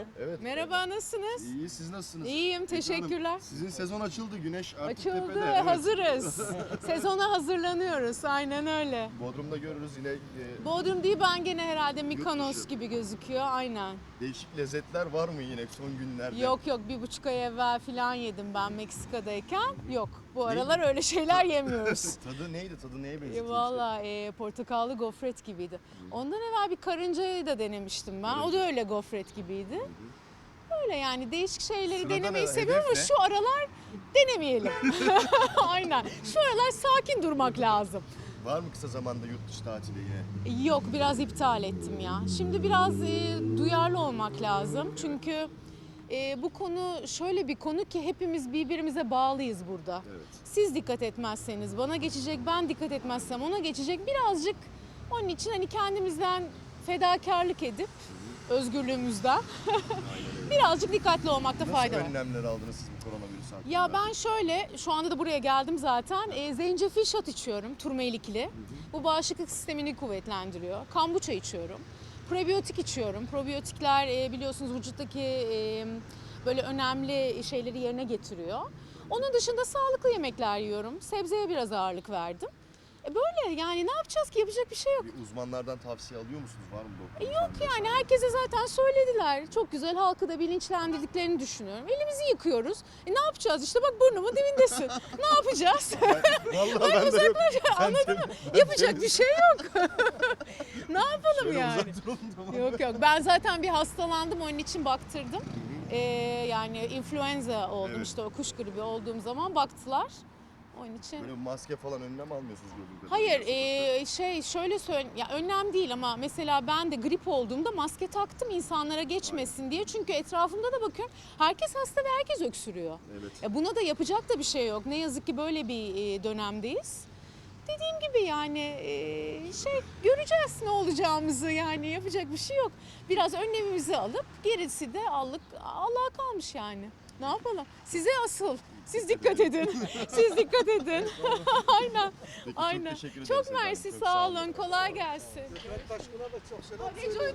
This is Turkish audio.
Buyurun. Evet. Merhaba nasılsınız? İyi, siz nasılsınız? İyiyim, teşekkürler. Hanım, sizin sezon açıldı, güneş artık Açıldı, tepede. evet. hazırız. Sezona hazırlanıyoruz, aynen öyle. Bodrum'da görürüz yine e, Bodrum değil ben gene herhalde Mikonos dışı. gibi gözüküyor, aynen. değişik lezzetler var mı yine son günlerde? Yok yok bir buçuk ay evvel falan yedim ben Meksika'dayken. Yok bu aralar öyle şeyler yemiyoruz. tadı neydi? Tadı neye E, benziyor? Valla e, portakallı gofret gibiydi. Ondan evvel bir karıncayı da denemiştim ben. O da öyle gofret gibiydi. Öyle yani değişik şeyleri Sırada denemeyi ne? seviyorum ama Hedef ne? şu aralar denemeyelim. Aynen. Şu aralar sakin durmak lazım. Var mı kısa zamanda yurt dışı tatili yine? Yok biraz iptal ettim ya. Şimdi biraz e, duyarlı olmak lazım. Çünkü e, bu konu şöyle bir konu ki hepimiz birbirimize bağlıyız burada. Evet. Siz dikkat etmezseniz bana geçecek, ben dikkat etmezsem ona geçecek. Birazcık onun için hani kendimizden fedakarlık edip özgürlüğümüzden birazcık dikkatli olmakta Nasıl fayda var. önlemler aldınız siz bu koronavirüs hakkında? Ya ben şöyle, şu anda da buraya geldim zaten. E, zencefil şat içiyorum, turmelikli. Bu bağışıklık sistemini kuvvetlendiriyor. Kombuça içiyorum. Prebiyotik içiyorum. Probiyotikler e, biliyorsunuz vücuttaki e, böyle önemli şeyleri yerine getiriyor. Onun dışında sağlıklı yemekler yiyorum. Sebzeye biraz ağırlık verdim. E böyle yani ne yapacağız ki yapacak bir şey yok. Uzmanlardan tavsiye alıyor musunuz? Var mı doktor? Yok yani herkese zaten söylediler. Çok güzel halkı da bilinçlendirdiklerini düşünüyorum. Elimizi yıkıyoruz. E ne yapacağız işte bak burnumun dibindesin. ne yapacağız? Vallahi ben de yok. Anladın mı? Yapacak bir şey yok. ne yapalım Şöyle yani? uzak. Yok yok ben zaten bir hastalandım onun için baktırdım. Ee, yani influenza oldum Evet. işte o kuş gribi olduğum zaman baktılar. Onun için Böyle maske falan önlem almıyorsunuz gördüğüm Hayır, kadarıyla. e, şey şöyle söyle, ya önlem değil ama mesela ben de grip olduğumda maske taktım insanlara geçmesin diye. Çünkü etrafımda da bakıyorum herkes hasta ve herkes öksürüyor. Evet. E, buna da yapacak da bir şey yok. Ne yazık ki böyle bir e, dönemdeyiz. Dediğim gibi yani e, şey göreceğiz ne olacağımızı yani yapacak bir şey yok. Biraz önlemimizi alıp gerisi de allık Allah'a kalmış yani. Ne yapalım? Size asıl. Siz dikkat edin. Siz dikkat edin. Aynen. Peki, çok Aynen. teşekkür ederim Çok Seda Hanım. mersi Çok sağ olun. Kolay gelsin. Taşkına da çok selam Ece'ye